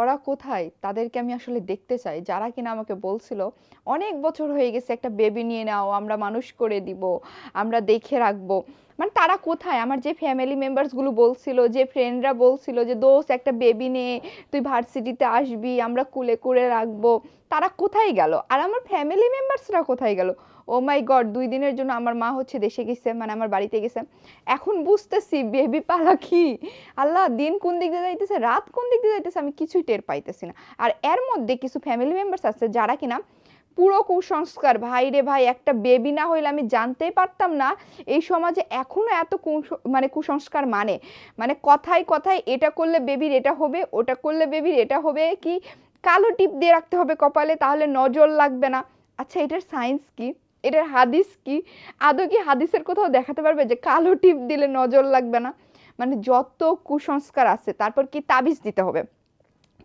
ওরা কোথায়? তাদেরকে আমি আসলে দেখতে চাই। যারা কিনা আমাকে বলছিল, অনেক বছর হয়ে গেছে, একটা বেবি নিয়ে নাও, আমরা মানুষ করে দিব, আমরা দেখে রাখব। মানে তারা কোথায়? আমার যে ফ্যামিলি মেম্বার্সগুলো বলছিল, যে ফ্রেন্ডরা বলছিল যে দোষ একটা বেবি নিয়ে তুই ভার্সিটিতে আসবি, আমরা কুলে কুলে রাখব। তারা কোথায় গেল? আর আমার ফ্যামিলি মেম্বার্সরা কোথায় গেল? ও মাই গড দুই দিনের জন্য আমার মা হচ্ছে দেশে গেছে মানে আমার বাড়িতে গেছে। এখন বুঝতেছি বেবি পালা কি? আল্লাহ, দিন কোন দিক দিয়ে যাইতেছে, রাত কোন দিক দিয়ে যাইতেছে, আমি কিছুই টের পাইতেছি না। আর এর মধ্যে কিছু ফ্যামিলি মেম্বার্স আছে যারা কিনা পুরো কুসংস্কার। ভাই রে ভাই, একটা বেবি না হইলে আমি জানতেই পারতাম না এই সমাজে এখনও এত মানে কুসংস্কার মানে। মানে কথায় কথায় এটা করলে বেবির এটা হবে, ওটা করলে বেবির এটা হবে কি? কালো টিপ দিয়ে রাখতে হবে কপালে, তাহলে নজর লাগবে না। আচ্ছা এটার সায়েন্স কি? এটার হাদিস কি? আদৌ কি হাদিসের কোথাও দেখাতে পারবে যে কালো টিপ দিলে নজর লাগবে না? মানে যত কুসংস্কার আছে, তারপর কি তাবিজ দিতে হবে?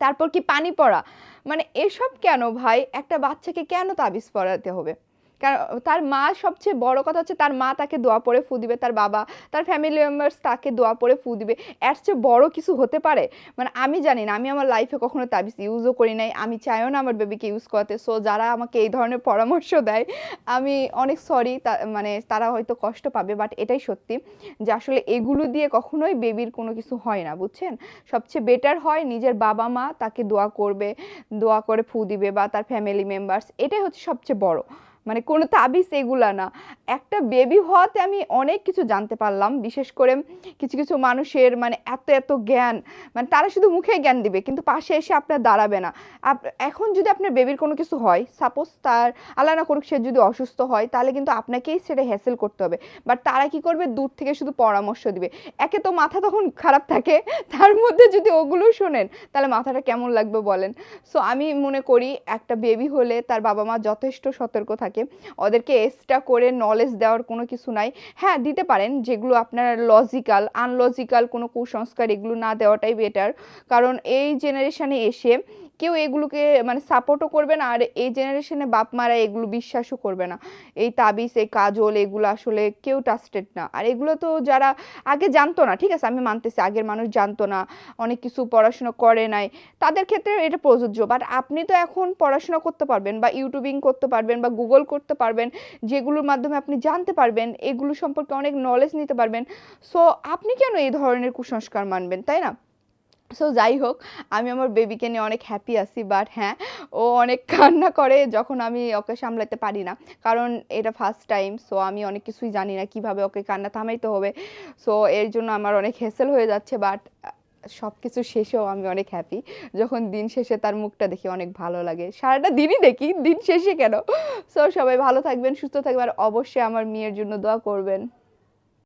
তারপর কি পানি পড়া? মানে এসব কেন ভাই? একটা বাচ্চাকে কেন তাবিজ পড়াতে হবে? কারণ তার মা সবচেয়ে বড় কথা হচ্ছে তার মা তাকে দোয়া পড়ে ফু দিবে, তার বাবা, তার ফ্যামিলি মেম্বার্স তাকে দোয়া পড়ে ফু দিবে। এর চেয়ে বড় কিছু হতে পারে? মানে আমি জানি না, আমি আমার লাইফে কখনো তাবিজ ইউজও করি নাই, আমি চাইও না আমার বেবিকে ইউজ করাতে। সো যারা আমাকে এই ধরনের পরামর্শ দেয়, আমি অনেক সরি মানে তারা হয়তো কষ্ট পাবে বাট এটাই সত্যি যে আসলে এগুলো দিয়ে কখনোই বেবির কোনো কিছু হয় না, বুঝছেন? সবচেয়ে বেটার হয় নিজের বাবা মা তাকে দোয়া করবে, দোয়া করে ফু দিবে বা তার ফ্যামিলি মেম্বার্স এটাই হচ্ছে সবচেয়ে বড়। মানে কোনো তাবিজ এগুলা না। একটা বেবি হওয়াতে আমি অনেক কিছু জানতে পারলাম, বিশেষ করে কিছু কিছু মানুষের মানে এত এত জ্ঞান মানে তারা শুধু মুখে জ্ঞান দিবে, কিন্তু পাশে এসে আপনার দাঁড়াবে না। এখন যদি আপনার বেবির কোনো কিছু হয় সাপোজ তার, আল্লাহ না করুক সে যদি অসুস্থ হয়, তাহলে কিন্তু আপনাকেই সেটা হ্যাসেল করতে হবে। বাট তারা কি করবে? দূর থেকে শুধু পরামর্শ দিবে। একে তো মাথা তখন খারাপ থাকে, তার মধ্যে যদি ওগুলো শোনেন, তাহলে মাথাটা কেমন লাগবে বলেন? সো আমি মনে করি, একটা বেবি হলে তার বাবা মা যথেষ্ট সতর্ক থাকে, ওদেরকে এক্সট্রা করে নলেজ দেওয়ার কোনো কিছু নাই। হ্যাঁ দিতে পারেন, যেগুলো আপনার লজিক্যাল আনলজিক্যাল কোনো কুসংস্কার এগুলো না দেওয়াটাই বেটার কারণ এই জেনারেশনে এসে কেউ এগুলোকে মানে সাপোর্টও করবে না, আর এই জেনারেশনে বাপ মারা এগুলো বিশ্বাসও করবে না। এই তাবিজ, এই কাজল, এগুলো আসলে কেউ ট্রাস্টেড না। আর এগুলো তো যারা আগে জানতো না, ঠিক আছে, আমি মানতেছি, আগের মানুষ জানতো না, অনেক কিছু পড়াশোনা করে নাই। তাদের ক্ষেত্রে এটা প্রযোজ্য বাট আপনি তো এখন পড়াশোনা করতে পারবেন বা ইউটিউবিং করতে পারবেন বা গুগল করতে পারবেন, যেগুলোর মাধ্যমে আপনি জানতে পারবেন, এগুলো সম্পর্কে অনেক নলেজ নিতে পারবেন। সো আপনি কেন এই ধরনের কুসংস্কার মানবেন, তাই না? সো যাই হোক, আমি আমার বেবিকে নিয়ে অনেক হ্যাপি আছি বাট হ্যাঁ ও অনেক কান্না করে যখন আমি ওকে সামলাতে পারি না। কারণ এটা ফার্স্ট টাইম সো আমি অনেক কিছুই জানি না কীভাবে ওকে কান্না থামাইতে হবে। সো এর জন্য আমার অনেক হেসেল হয়ে যাচ্ছে বাট সব কিছু শেষেও আমি অনেক হ্যাপি যখন দিন শেষে তার মুখটা দেখি অনেক ভালো লাগে। সারাটা দিনই দেখি, দিন শেষে কেন? সো সবাই ভালো থাকবেন, সুস্থ থাকবেন, আর অবশ্যই আমার মেয়ের জন্য দোয়া করবেন।